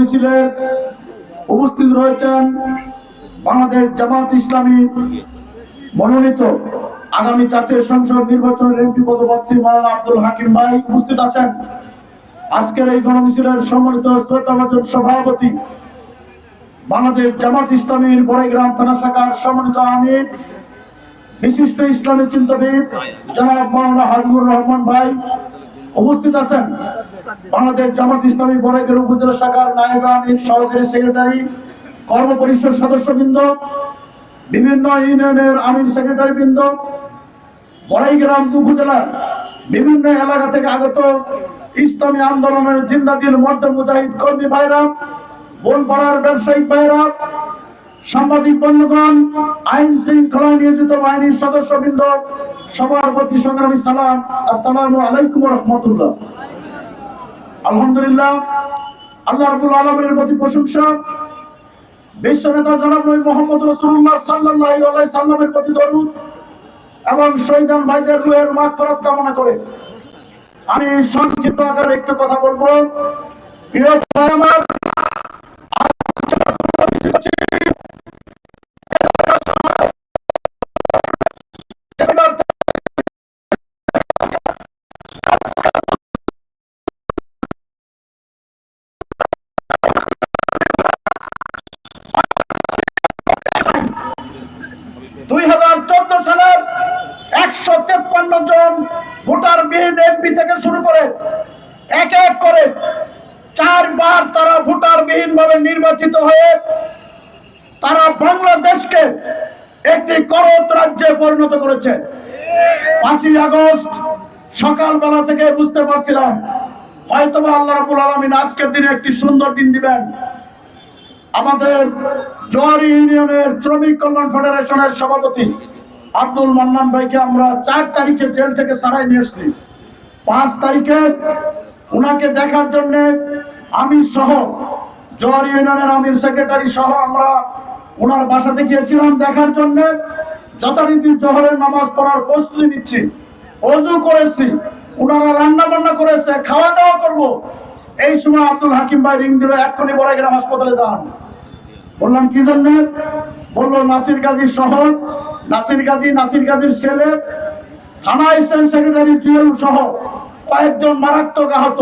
গণমিছিলের উপস্থিত রয়েছেন বাংলাদেশ জামাত ইসলামী মনোনীত আগামী জাতীয় সংসদ নির্বাচনের এমপি পদপ্রার্থী মাওলানা আব্দুল হাকিম ভাই উপস্থিত আছেন। আজকের এই গণমিছিলের সম্মানিত শ্রদ্ধাভাজন সভাপতি বাংলাদেশ জামাত ইসলামীর বড়াইগ্রাম থানা শাখার সম্মানিত আমির, বিশিষ্ট ইসলামী চিন্তাবিদ জনাব মাওলানা হাবিবুর রহমান ভাই উপস্থিত আছেন। বাংলাদেশ জামাত ইসলামী বড়াইগ্রাম উপজেলা শাখার নায়েব আমির সহকারী সেক্রেটারি কর্ম পরিষদ সদস্যবৃন্দ, বিভিন্ন ইউনিয়নের আমির সেক্রেটারি বৃন্দ বড়াইগ্রাম উপজেলার বিভিন্ন এলাকা থেকে আগত ইসলামী আন্দোলনের জিন্দাদিল মর্দ মুজাহিদ কর্মী ভাইরা, বনপাড়ার ব্যবসায়িক ভাইরা, সাংবাদিক বন্ধুগণ, আইন শৃঙ্খলা নিয়োজিত বাহিনীর সদস্যবৃন্দ, সবার প্রতি সংগ্রামী সালাম। আসসালামু আলাইকুম রহমতুল্লাহ। আলহামদুলিল্লাহ, আল্লাহ রাব্বুল আলামিনের প্রতি প্রশংসা। বিশ্ব নেতা জনাব নবী মোহাম্মদ রাসূলুল্লাহ সাল্লাল্লাহু আলাইহি সাল্লামের প্রতি দরুদ এবং শহীদান ভাইদের রুহের মাগফিরাত কামনা করে। আমি সংক্ষিপ্ত আকারে একটু কথা বলব। প্রিয় ভাই আমার একশো তেপ্পান্ন জন ভোটার বিহীন এমপি থেকে শুরু করে এক এক করে চারবার তারা ভোটার বিহীন ভাবে নির্বাচিত হয়ে তারা বাংলাদেশকে একটি করত রাজ্যে পরিণত করেছে। পাঁচই আগস্ট সকালবেলা থেকে বুঝতে পারছিলাম, হয়তোবা আল্লাহ রাবুল আলমিন আজকের দিনে একটি সুন্দর দিন দিবেন। আমাদের জোয়ারি ইউনিয়নের শ্রমিক কল্যাণ ফেডারেশনের সভাপতি আব্দুল মান্নান ভাইকে আমরা চার তারিখে জেল থেকে সারাই নিয়ে এসেছি। পাঁচ তারিখে উনাকে দেখার জন্য আমি সহ জোয়ারি ইউনিয়নের আমির সেক্রেটারি সহ আমরা ওনার বাসাতে গিয়েছিলাম দেখার জন্য। যথারীতি জহরের নামাজ পড়ার প্রস্তুতি নিচ্ছি। অজু করেছি ওনারা রান্না বান্না করেছে খাওয়া দাওয়া করব। এই সময় আব্দুল হাকিম ভাই রিং দিল, এক্ষুনি বড়াইগ্রাম হাসপাতালে যান। বললাম, কি জন্য? বলল, নাসির গাজী শহর, নাসির গাজী, নাসির গাজীর ছেলে থানা সেক্রেটারি জুয়েল সহ কয়েকজন মারাত্মক আহত।